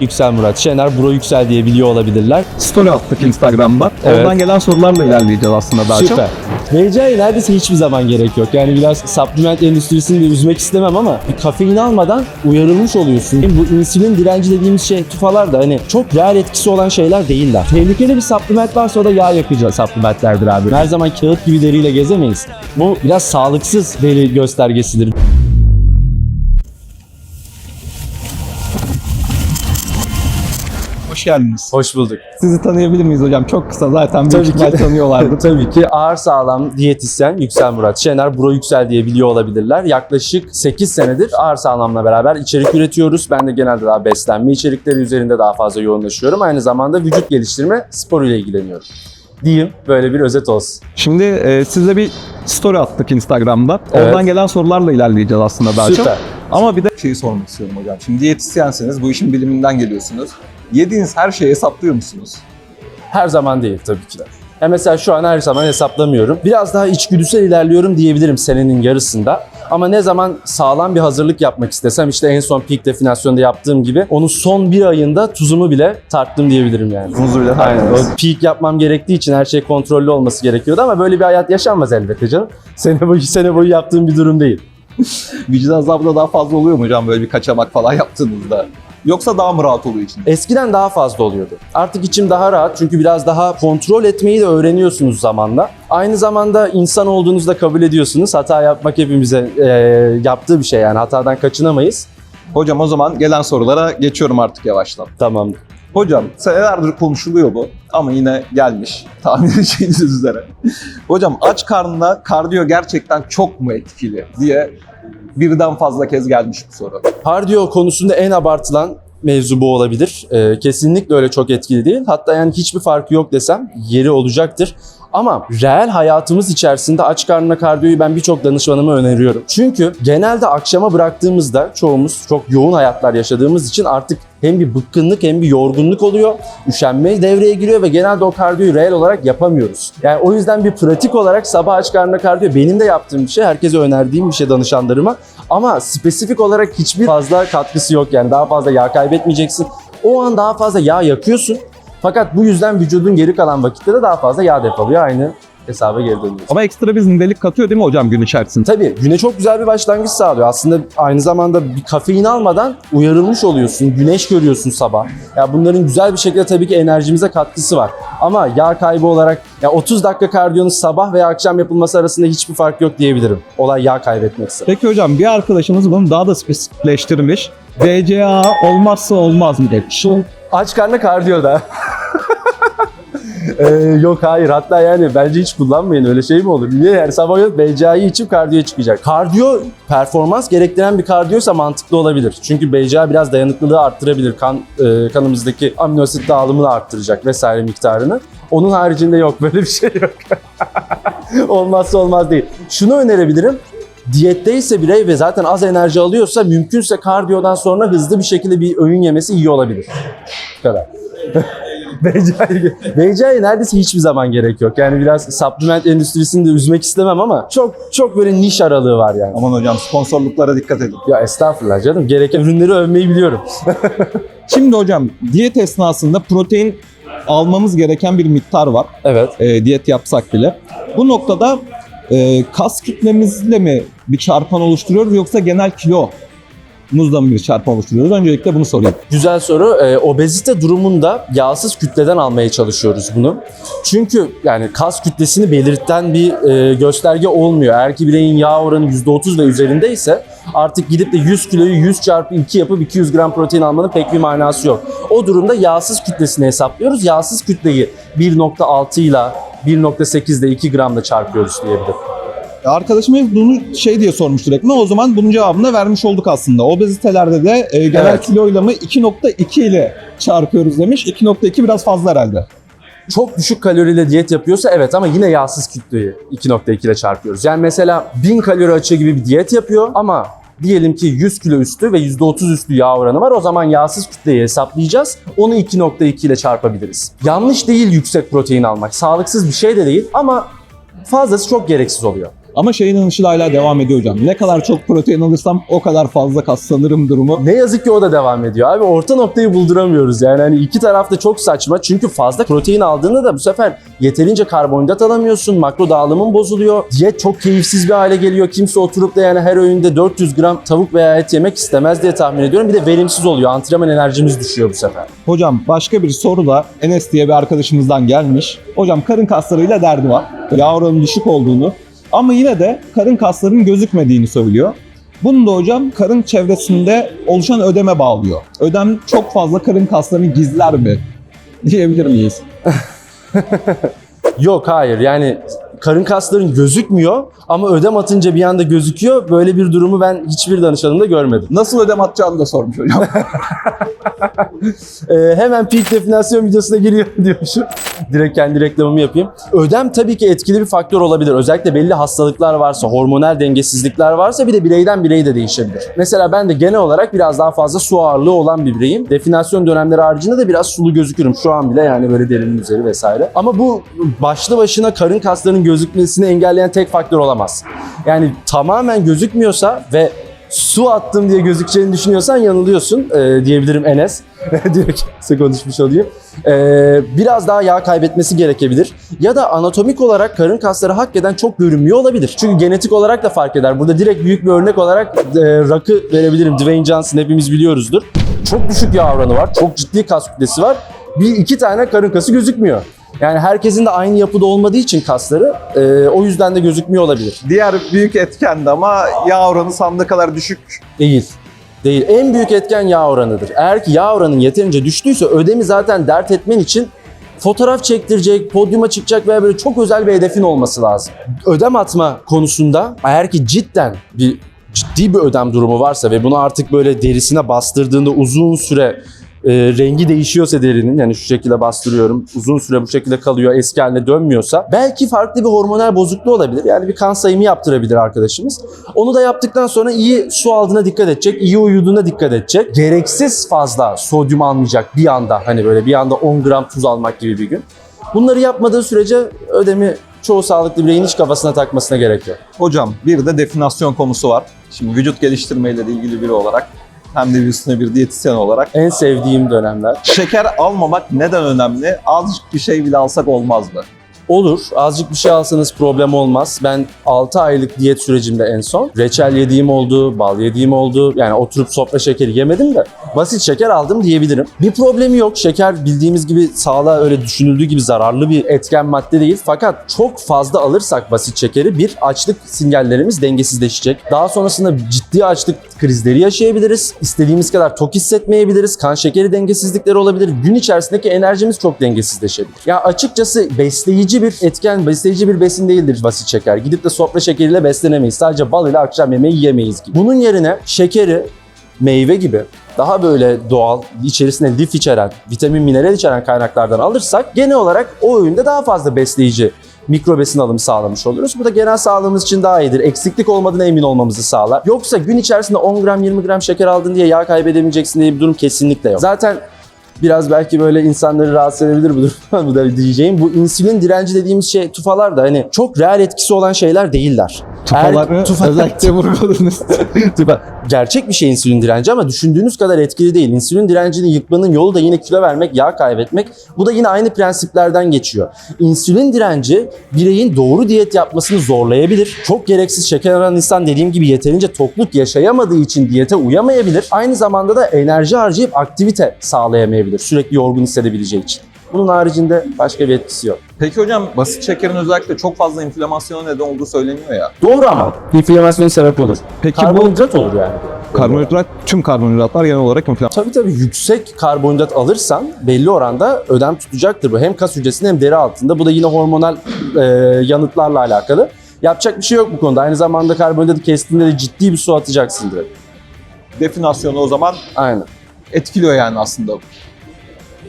Yüksel Murat Şener, Bro Yüksel diye biliyor olabilirler. Story attık Instagram'da. Evet. Oradan gelen sorularla ilerleyeceğiz aslında daha çok. Süper. Neredeyse hiçbir zaman gerek yok. Yani biraz supplement endüstrisini de üzmek istemem ama bir kafein almadan uyarılmış oluyorsun. Bu insülin direnci dediğimiz şey tufalar da hani çok real etkisi olan şeyler değiller. Tehlikeli bir supplement varsa o da yağ yakıcı supplementlerdir abi. Her zaman kağıt gibi deriyle gezemeyiz. Bu biraz sağlıksız deri göstergesidir. Geldiniz. Hoş bulduk. Sizi tanıyabilir miyiz hocam? Çok kısa zaten büyük ihtimal tanıyorlardı. Tabii ki ağır sağlam diyetisyen Yüksel Murat Şener, Bro Yüksel diye biliyor olabilirler. Yaklaşık 8 senedir ağır sağlamla beraber içerik üretiyoruz. Ben de genelde daha beslenme içerikleri üzerinde daha fazla yoğunlaşıyorum. Aynı zamanda vücut geliştirme sporuyla ilgileniyorum. Diyeyim böyle bir özet olsun. Şimdi e, size bir story attık Instagram'da. Evet. Oradan gelen sorularla ilerleyeceğiz aslında daha çok. Süper. Ama bir de şeyi sormak istiyorum hocam. Şimdi diyetisyenseniz, bu işin biliminden geliyorsunuz. Yediğiniz her şeyi hesaplıyor musunuz? Her zaman değil tabii ki de. Ya mesela şu an her zaman hesaplamıyorum. Biraz daha içgüdüsel ilerliyorum diyebilirim senenin yarısında. Ama ne zaman sağlam bir hazırlık yapmak istesem işte en son peak definasyonda yaptığım gibi onun son bir ayında tuzumu bile tarttım diyebilirim yani. Tuzunuzu bile Aynen. O peak yapmam gerektiği için her şey kontrollü olması gerekiyordu ama böyle bir hayat yaşanmaz elbette canım. Sene boyu sene boyu yaptığım bir durum değil. Vicdan azabı da daha fazla oluyor mu hocam böyle bir kaçamak falan yaptığınızda? Yoksa daha mı rahat oluyor için? Eskiden daha fazla oluyordu. Artık içim daha rahat çünkü biraz daha kontrol etmeyi de öğreniyorsunuz zamanla. Aynı zamanda insan olduğunuzda kabul ediyorsunuz. Hata yapmak hepimize e, yaptığı bir şey yani hatadan kaçınamayız. Hocam o zaman gelen sorulara geçiyorum artık yavaştan. Tamam. Hocam senelerdir konuşuluyor bu ama yine gelmiş tahmin edeceğiniz üzere. Hocam aç karnına kardiyo gerçekten çok mu etkili diye birden fazla kez gelmiş bu soru. Kardiyo konusunda en abartılan mevzu bu olabilir. Ee, kesinlikle öyle çok etkili değil. Hatta yani hiçbir farkı yok desem yeri olacaktır. Ama reel hayatımız içerisinde aç karnına kardiyoyu ben birçok danışmanıma öneriyorum. Çünkü genelde akşama bıraktığımızda çoğumuz çok yoğun hayatlar yaşadığımız için artık hem bir bıkkınlık hem bir yorgunluk oluyor. Üşenme devreye giriyor ve genelde o kardiyoyu reel olarak yapamıyoruz. Yani o yüzden bir pratik olarak sabah aç karnına kardiyo benim de yaptığım bir şey. Herkese önerdiğim bir şey danışanlarıma. Ama spesifik olarak hiçbir fazla katkısı yok yani. Daha fazla yağ kaybetmeyeceksin. O an daha fazla yağ yakıyorsun. Fakat bu yüzden vücudun geri kalan vakitte de daha fazla yağ depoluyor. Aynı hesaba geri dönüyorsun. ama ekstra bir zindelik katıyor değil mi hocam gün içerisinde? Tabii güne çok güzel bir başlangıç sağlıyor. Aslında aynı zamanda bir kafein almadan uyarılmış oluyorsun. Güneş görüyorsun sabah. Ya bunların güzel bir şekilde tabii ki enerjimize katkısı var. Ama yağ kaybı olarak ya 30 dakika kardiyonun sabah veya akşam yapılması arasında hiçbir fark yok diyebilirim. Olay yağ kaybetmekse. Peki hocam bir arkadaşımız bunu daha da spesifikleştirmiş. DCA olmazsa olmaz mı demiş. Aç karnı kardiyoda. Ee, yok hayır hatta yani bence hiç kullanmayın öyle şey mi olur? Niye yani sabah yok BCA'yı içip kardiyo çıkacak. Kardiyo performans gerektiren bir kardiyoysa mantıklı olabilir. Çünkü BCA biraz dayanıklılığı arttırabilir. Kan e, kanımızdaki amino asit dağılımını arttıracak vesaire miktarını. Onun haricinde yok böyle bir şey yok. Olmazsa olmaz değil. Şunu önerebilirim. Diyetteyse birey ve zaten az enerji alıyorsa mümkünse kardiyodan sonra hızlı bir şekilde bir öğün yemesi iyi olabilir. Bu kadar. BCA'ya neredeyse hiçbir zaman gerek yok. Yani biraz supplement endüstrisini de üzmek istemem ama çok çok böyle niş aralığı var yani. Aman hocam sponsorluklara dikkat edin. Ya estağfurullah canım. Gereken ürünleri övmeyi biliyorum. Şimdi hocam diyet esnasında protein almamız gereken bir miktar var. Evet. e, diyet yapsak bile. Bu noktada e, kas kütlemizle mi bir çarpan oluşturuyoruz yoksa genel kilo muzla mı bir çarpan oluşturuyoruz? Öncelikle bunu sorayım. Güzel soru. Ee, obezite durumunda yağsız kütleden almaya çalışıyoruz bunu. Çünkü yani kas kütlesini belirten bir e, gösterge olmuyor. Eğer ki bireyin yağ oranı %30 ve üzerindeyse artık gidip de 100 kiloyu 100 çarpı 2 yapıp 200 gram protein almanın pek bir manası yok. O durumda yağsız kütlesini hesaplıyoruz. Yağsız kütleyi 1.6 ile 1.8 ile 2 gramla çarpıyoruz diyebilirim. Arkadaşımız bunu şey diye sormuş direkt mi? O zaman bunun cevabını da vermiş olduk aslında. Obezitelerde de e, genel Evet. kiloyla mı 2.2 ile çarpıyoruz demiş. 2.2 biraz fazla herhalde. çok düşük kaloriyle diyet yapıyorsa evet ama yine yağsız kütleyi 2.2 ile çarpıyoruz. Yani mesela 1000 kalori açığı gibi bir diyet yapıyor ama diyelim ki 100 kilo üstü ve %30 üstü yağ oranı var. O zaman yağsız kütleyi hesaplayacağız. Onu 2.2 ile çarpabiliriz. Yanlış değil yüksek protein almak. Sağlıksız bir şey de değil ama fazlası çok gereksiz oluyor. Ama şeyin inanışı da hala devam ediyor hocam. Ne kadar çok protein alırsam o kadar fazla kaslanırım durumu. Ne yazık ki o da devam ediyor. Abi orta noktayı bulduramıyoruz. Yani hani iki taraf da çok saçma. Çünkü fazla protein aldığında da bu sefer yeterince karbonhidrat alamıyorsun. Makro dağılımın bozuluyor. Diyet çok keyifsiz bir hale geliyor. Kimse oturup da yani her öğünde 400 gram tavuk veya et yemek istemez diye tahmin ediyorum. Bir de verimsiz oluyor. Antrenman enerjimiz düşüyor bu sefer. Hocam başka bir soru da Enes diye bir arkadaşımızdan gelmiş. Hocam karın kaslarıyla derdi var. Yağ oranının düşük olduğunu ama yine de karın kaslarının gözükmediğini söylüyor. Bunu da hocam karın çevresinde oluşan ödeme bağlıyor. Ödem çok fazla karın kaslarını gizler mi? Diyebilir miyiz? Yok hayır yani karın kasların gözükmüyor ama ödem atınca bir anda gözüküyor. Böyle bir durumu ben hiçbir danışanımda görmedim. Nasıl ödem atacağını da sormuş hocam. Ee, hemen peak definasyon videosuna giriyor diyormuşum. Direkt kendi reklamımı yapayım. Ödem tabii ki etkili bir faktör olabilir. Özellikle belli hastalıklar varsa, hormonal dengesizlikler varsa bir de bireyden bireye de değişebilir. Mesela ben de genel olarak biraz daha fazla su ağırlığı olan bir bireyim. Definasyon dönemleri haricinde de biraz sulu gözükürüm. Şu an bile yani böyle derinin üzeri vesaire. Ama bu başlı başına karın kaslarının gözükmesini engelleyen tek faktör olamaz. Yani tamamen gözükmüyorsa ve su attım diye gözükeceğini düşünüyorsan yanılıyorsun ee, diyebilirim Enes. Direkt size konuşmuş olayım. Ee, biraz daha yağ kaybetmesi gerekebilir. Ya da anatomik olarak karın kasları hakikaten çok görünmüyor olabilir. Çünkü genetik olarak da fark eder. Burada direkt büyük bir örnek olarak e, Rock'ı verebilirim. Dwayne Johnson hepimiz biliyoruzdur. Çok düşük yağ oranı var. Çok ciddi kas kütlesi var. Bir iki tane karın kası gözükmüyor. Yani herkesin de aynı yapıda olmadığı için kasları e, o yüzden de gözükmüyor olabilir. Diğer büyük etken de ama yağ oranı sandığı kadar düşük. Değil. Değil. En büyük etken yağ oranıdır. Eğer ki yağ oranın yeterince düştüyse ödemi zaten dert etmen için fotoğraf çektirecek, podyuma çıkacak veya böyle çok özel bir hedefin olması lazım. Ödem atma konusunda eğer ki cidden bir ciddi bir ödem durumu varsa ve bunu artık böyle derisine bastırdığında uzun süre e, rengi değişiyorsa derinin yani şu şekilde bastırıyorum uzun süre bu şekilde kalıyor eski haline dönmüyorsa belki farklı bir hormonal bozukluğu olabilir. Yani bir kan sayımı yaptırabilir arkadaşımız. Onu da yaptıktan sonra iyi su aldığına dikkat edecek, iyi uyuduğuna dikkat edecek. Gereksiz fazla sodyum almayacak bir anda hani böyle bir anda 10 gram tuz almak gibi bir gün. Bunları yapmadığı sürece ödemi çoğu sağlıklı bireyin hiç kafasına takmasına gerek yok. Hocam bir de definasyon konusu var. Şimdi vücut geliştirmeyle ilgili biri olarak hem de üstüne bir diyetisyen olarak. En sevdiğim dönemler. Şeker almamak neden önemli? Azıcık bir şey bile alsak olmaz mı? Olur. Azıcık bir şey alsanız problem olmaz. Ben 6 aylık diyet sürecimde en son reçel yediğim oldu, bal yediğim oldu. Yani oturup sofra şekeri yemedim de basit şeker aldım diyebilirim. Bir problemi yok. Şeker bildiğimiz gibi sağlığa öyle düşünüldüğü gibi zararlı bir etken madde değil. Fakat çok fazla alırsak basit şekeri bir açlık sinyallerimiz dengesizleşecek. Daha sonrasında ciddi açlık krizleri yaşayabiliriz. İstediğimiz kadar tok hissetmeyebiliriz. Kan şekeri dengesizlikleri olabilir. Gün içerisindeki enerjimiz çok dengesizleşebilir. Ya açıkçası besleyici bir etken, besleyici bir besin değildir basit şeker. Gidip de sofra şekeriyle beslenemeyiz. Sadece bal ile akşam yemeği yiyemeyiz gibi. Bunun yerine şekeri, meyve gibi daha böyle doğal, içerisinde lif içeren, vitamin, mineral içeren kaynaklardan alırsak genel olarak o öğünde daha fazla besleyici mikrobesin alımı sağlamış oluruz. Bu da genel sağlığımız için daha iyidir. Eksiklik olmadığına emin olmamızı sağlar. Yoksa gün içerisinde 10 gram 20 gram şeker aldın diye yağ kaybedemeyeceksin diye bir durum kesinlikle yok. Zaten biraz belki böyle insanları rahatsız edebilir bu durum. bu da diyeceğim. Bu insülin direnci dediğimiz şey tufalar da hani çok real etkisi olan şeyler değiller. Tufaları tufa- özellikle vurguladınız. Tufa- Gerçek bir şey insülin direnci ama düşündüğünüz kadar etkili değil. İnsülin direncini yıkmanın yolu da yine kilo vermek, yağ kaybetmek. Bu da yine aynı prensiplerden geçiyor. İnsülin direnci bireyin doğru diyet yapmasını zorlayabilir. Çok gereksiz şeker alan insan dediğim gibi yeterince tokluk yaşayamadığı için diyete uyamayabilir. Aynı zamanda da enerji harcayıp aktivite sağlayamayabilir. Sürekli yorgun hissedebileceği için. Bunun haricinde başka bir etkisi yok. Peki hocam basit şekerin özellikle çok fazla inflamasyona neden olduğu söyleniyor ya. Doğru ama. İnflamasyon sebep olur. Peki bu Karbonhidrat olur yani. karbonhidrat, tüm karbonhidratlar genel olarak inflamasyon. Tabii tabii yüksek karbonhidrat alırsan belli oranda ödem tutacaktır bu. Hem kas hücresinde hem deri altında. Bu da yine hormonal e, yanıtlarla alakalı. Yapacak bir şey yok bu konuda. Aynı zamanda karbonhidratı kestiğinde de ciddi bir su atacaksın direkt. Definasyonu o zaman Aynen. etkiliyor yani aslında.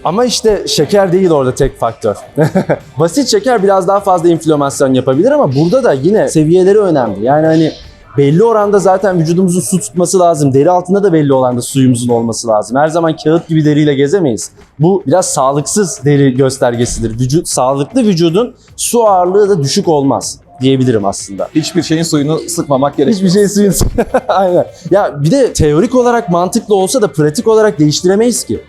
Ama işte şeker değil orada tek faktör. Basit şeker biraz daha fazla inflamasyon yapabilir ama burada da yine seviyeleri önemli. Yani hani belli oranda zaten vücudumuzun su tutması lazım. Deri altında da belli oranda suyumuzun olması lazım. Her zaman kağıt gibi deriyle gezemeyiz. Bu biraz sağlıksız deri göstergesidir. Vücut sağlıklı vücudun su ağırlığı da düşük olmaz. diyebilirim aslında. Hiçbir şeyin suyunu sıkmamak gerekiyor. Hiçbir şey suyun. Aynen. Ya bir de teorik olarak mantıklı olsa da pratik olarak değiştiremeyiz ki.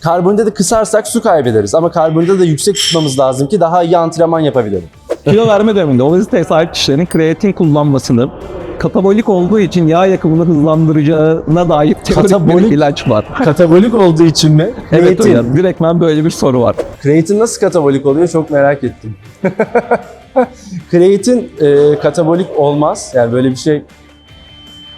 Karbonhidratı kısarsak su kaybederiz ama karbonhidratı da yüksek tutmamız lazım ki daha iyi antrenman yapabilelim. Kilo verme döneminde obeziteye sahip kişilerin kreatin kullanmasını katabolik olduğu için yağ yakımını hızlandıracağına dair teorik Katabolik? bir ilaç var. Katabolik olduğu için mi? evet Kreatin. hocam direktmen böyle bir soru var. Kreatin nasıl katabolik oluyor çok merak ettim. Kreatin e, katabolik olmaz. Yani böyle bir şey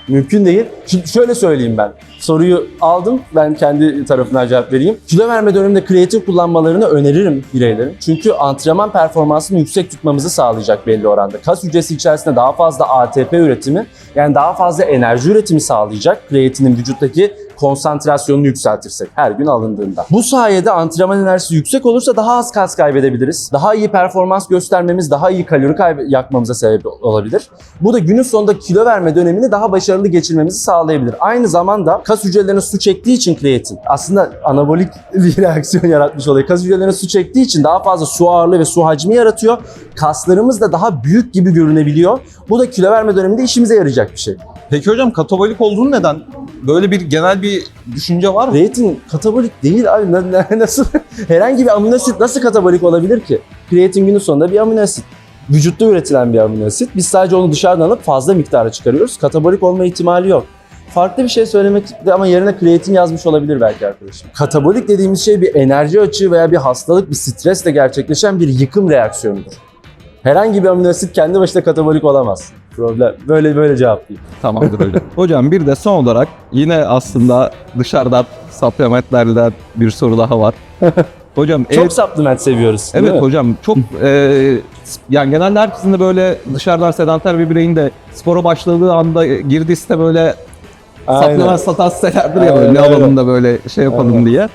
mümkün değil. Şimdi şöyle söyleyeyim ben. Soruyu aldım. Ben kendi tarafından cevap vereyim. Kilo verme döneminde kreatin kullanmalarını öneririm bireylerin. Çünkü antrenman performansını yüksek tutmamızı sağlayacak belli oranda. Kas hücresi içerisinde daha fazla ATP üretimi yani daha fazla enerji üretimi sağlayacak kreatinin vücuttaki konsantrasyonunu yükseltirsek her gün alındığında. Bu sayede antrenman enerjisi yüksek olursa daha az kas kaybedebiliriz. Daha iyi performans göstermemiz, daha iyi kalori yakmamıza sebep olabilir. Bu da günün sonunda kilo verme dönemini daha başarılı geçirmemizi sağlayabilir. Aynı zamanda kas hücrelerine su çektiği için kreatin aslında anabolik bir reaksiyon yaratmış oluyor. Kas hücrelerine su çektiği için daha fazla su ağırlığı ve su hacmi yaratıyor. Kaslarımız da daha büyük gibi görünebiliyor. Bu da kilo verme döneminde işimize yarayacak bir şey. Peki hocam katabolik olduğunu neden? Böyle bir genel bir düşünce var mı? Kreatin katabolik değil abi. Na- na- Nasıl herhangi bir amino asit nasıl katabolik olabilir ki? Kreatin günün sonunda bir amino asit. Vücutta üretilen bir amino asit. Biz sadece onu dışarıdan alıp fazla miktara çıkarıyoruz. Katabolik olma ihtimali yok. Farklı bir şey söylemek ama yerine kreatin yazmış olabilir belki arkadaşım. Katabolik dediğimiz şey bir enerji açığı veya bir hastalık, bir stresle gerçekleşen bir yıkım reaksiyonudur. Herhangi bir amino asit kendi başına katabolik olamaz. Problem. Böyle böyle cevaplayayım. Tamamdır hocam. hocam bir de son olarak yine aslında dışarıdan supplementlerden bir soru daha var. Hocam Çok ev- supplement seviyoruz. Evet mi? hocam çok e, yani genelde herkesin de böyle dışarıdan sedanter bir bireyin de spora başladığı anda girdiği site böyle Aynen. supplement satan sitelerdir ya böyle Aynen ne alalım da böyle şey yapalım diye.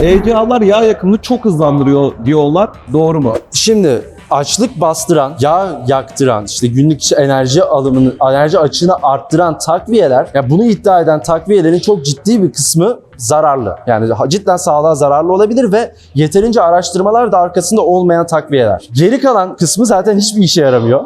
ECA'lar yağ yakımını çok hızlandırıyor diyorlar. Doğru mu? Şimdi açlık bastıran, yağ yaktıran, işte günlük enerji alımını, enerji açığını arttıran takviyeler, ya bunu iddia eden takviyelerin çok ciddi bir kısmı zararlı. Yani cidden sağlığa zararlı olabilir ve yeterince araştırmalar da arkasında olmayan takviyeler. Geri kalan kısmı zaten hiçbir işe yaramıyor.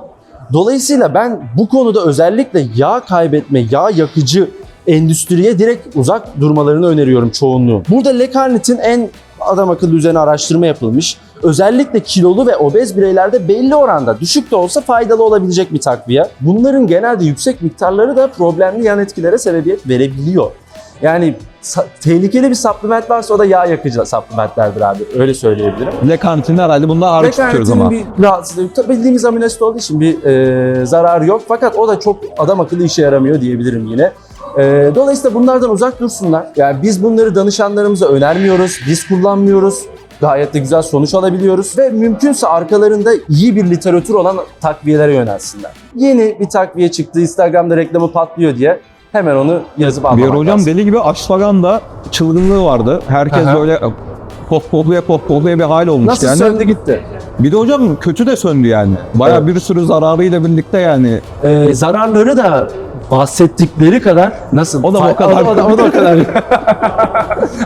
Dolayısıyla ben bu konuda özellikle yağ kaybetme, yağ yakıcı endüstriye direkt uzak durmalarını öneriyorum çoğunluğu. Burada Lekarnit'in en adam akıllı üzerine araştırma yapılmış. Özellikle kilolu ve obez bireylerde belli oranda düşük de olsa faydalı olabilecek bir takviye. Bunların genelde yüksek miktarları da problemli yan etkilere sebebiyet verebiliyor. Yani tehlikeli bir supplement varsa o da yağ yakıcı supplementlerdir abi. Öyle söyleyebilirim. Le kantinde herhalde bunlar hariç tutuyoruz ama. Bir rahatsızlığı, bildiğimiz amino asit olduğu için bir e, zararı yok. Fakat o da çok adam akıllı işe yaramıyor diyebilirim yine. E, dolayısıyla bunlardan uzak dursunlar. Yani biz bunları danışanlarımıza önermiyoruz, biz kullanmıyoruz. Gayet de güzel sonuç alabiliyoruz ve mümkünse arkalarında iyi bir literatür olan takviyelere yönelsinler. Yeni bir takviye çıktı, Instagram'da reklamı patlıyor diye hemen onu yazıp Bir almamak ara hocam lazım. deli gibi Ashwagandha çılgınlığı vardı. Herkes Aha. böyle pohpohluya pohpohluya bir hal olmuştu Nasıl yani. söndü gitti? Bir de hocam kötü de söndü yani. Baya Evet. bir sürü zararıyla birlikte yani. Ee, zararları da bahsettikleri kadar nasıl? O da o kadar. O da, o da o kadar.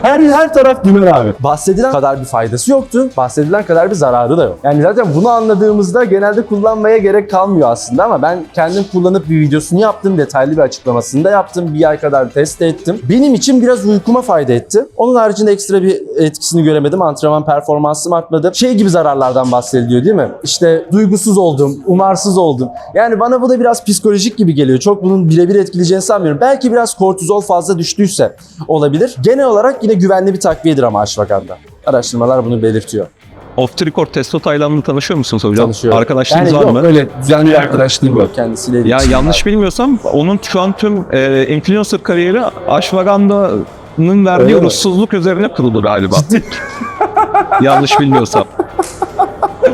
her her taraf dümen abi. Bahsedilen kadar bir faydası yoktu. Bahsedilen kadar bir zararı da yok. Yani zaten bunu anladığımızda genelde kullanmaya gerek kalmıyor aslında ama ben kendim kullanıp bir videosunu yaptım. Detaylı bir açıklamasını da yaptım. Bir ay kadar test ettim. Benim için biraz uykuma fayda etti. Onun haricinde ekstra bir etkisini göremedim. Antrenman performansım artmadı. Şey gibi zararlardan bahsediliyor değil mi? İşte duygusuz oldum, umarsız oldum. Yani bana bu da biraz psikolojik gibi geliyor. Çok bunun birebir etkileyeceğini sanmıyorum. Belki biraz kortizol fazla düştüyse olabilir. Genel olarak yine güvenli bir takviyedir ama ashwagandha. Araştırmalar bunu belirtiyor. Off the record Testo Taylan'la tanışıyor musunuz hocam? Tanışıyorum. Arkadaşlığınız yani var yok, mı? öyle düzenli bir arkadaşlığım yok. Kendisiyle Ya yanlış var. bilmiyorsam onun şu an tüm e, influencer kariyeri Ashwagandha'nın verdiği Öyle mi? ruhsuzluk üzerine kuruldu galiba. yanlış bilmiyorsam.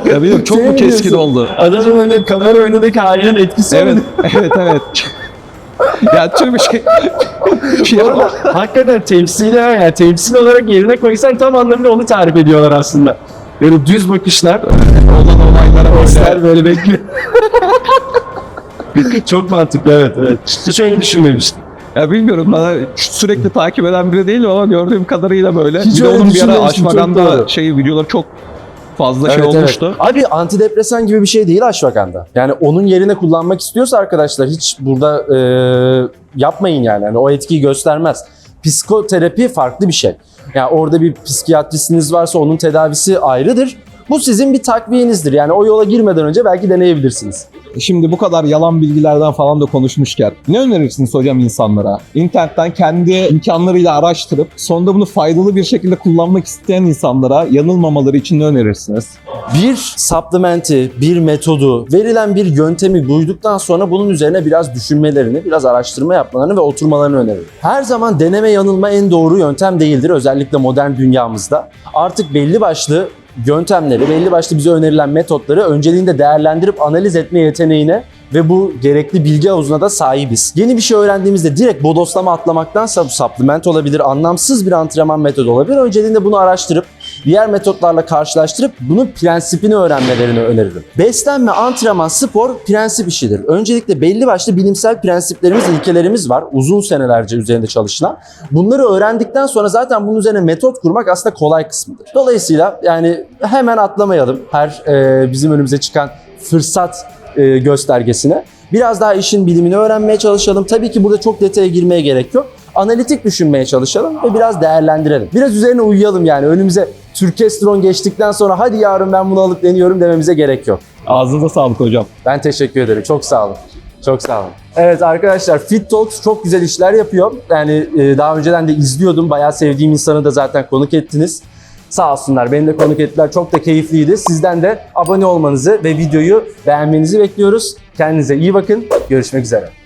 ya bilmiyorum çok Şey mu mi keskin oldu? Adamın öyle kamera önündeki halinin etkisi Evet, mi? evet, evet. Ya tüm şey... şey arada hakikaten temsili yani temsil olarak yerine koysan tam anlamıyla onu tarif ediyorlar aslında. Böyle düz bakışlar, olan olaylara baslar böyle bekliyor. Çok mantıklı evet evet. Hiç öyle düşünmemiştim. Ya bilmiyorum bana sürekli takip eden biri değilim ama gördüğüm kadarıyla böyle. Hiç bir de onun bir ara Ashwagandha doğru. şey videoları çok fazla şey Evet, olmuştu. evet. Abi antidepresan gibi bir şey değil ashwagandha. Yani onun yerine kullanmak istiyorsa arkadaşlar hiç burada e, yapmayın yani. yani. O etkiyi göstermez. Psikoterapi farklı bir şey. Yani orada bir psikiyatristiniz varsa onun tedavisi ayrıdır. Bu sizin bir takviyenizdir. Yani o yola girmeden önce belki deneyebilirsiniz. Şimdi bu kadar yalan bilgilerden falan da konuşmuşken ne önerirsiniz hocam insanlara? İnternetten kendi imkanlarıyla araştırıp sonunda bunu faydalı bir şekilde kullanmak isteyen insanlara yanılmamaları için ne önerirsiniz? Bir supplementi, bir metodu, verilen bir yöntemi duyduktan sonra bunun üzerine biraz düşünmelerini, biraz araştırma yapmalarını ve oturmalarını öneririm. Her zaman deneme yanılma en doğru yöntem değildir özellikle modern dünyamızda. Artık belli başlı yöntemleri, belli başlı bize önerilen metotları önceliğinde değerlendirip analiz etme yeteneğine ve bu gerekli bilgi havuzuna da sahibiz. Yeni bir şey öğrendiğimizde direkt bodoslama atlamaktansa bu supplement olabilir, anlamsız bir antrenman metodu olabilir. Önceliğinde bunu araştırıp diğer metotlarla karşılaştırıp bunun prensipini öğrenmelerini öneririm. Beslenme, antrenman, spor prensip işidir. Öncelikle belli başlı bilimsel prensiplerimiz, ilkelerimiz var. Uzun senelerce üzerinde çalışılan. Bunları öğrendikten sonra zaten bunun üzerine metot kurmak aslında kolay kısmıdır. Dolayısıyla yani hemen atlamayalım her e, bizim önümüze çıkan fırsat e, göstergesine. Biraz daha işin bilimini öğrenmeye çalışalım. Tabii ki burada çok detaya girmeye gerek yok. Analitik düşünmeye çalışalım ve biraz değerlendirelim. Biraz üzerine uyuyalım yani. Önümüze Türkestron geçtikten sonra hadi yarın ben bunu alıp deniyorum dememize gerek yok. Ağzınıza sağlık hocam. Ben teşekkür ederim. Çok sağ olun. Çok sağ olun. Evet arkadaşlar Fit Talks çok güzel işler yapıyor. Yani e, daha önceden de izliyordum. Bayağı sevdiğim insanı da zaten konuk ettiniz. Sağ olsunlar beni de konuk ettiler. Çok da keyifliydi. Sizden de abone olmanızı ve videoyu beğenmenizi bekliyoruz. Kendinize iyi bakın. Görüşmek üzere.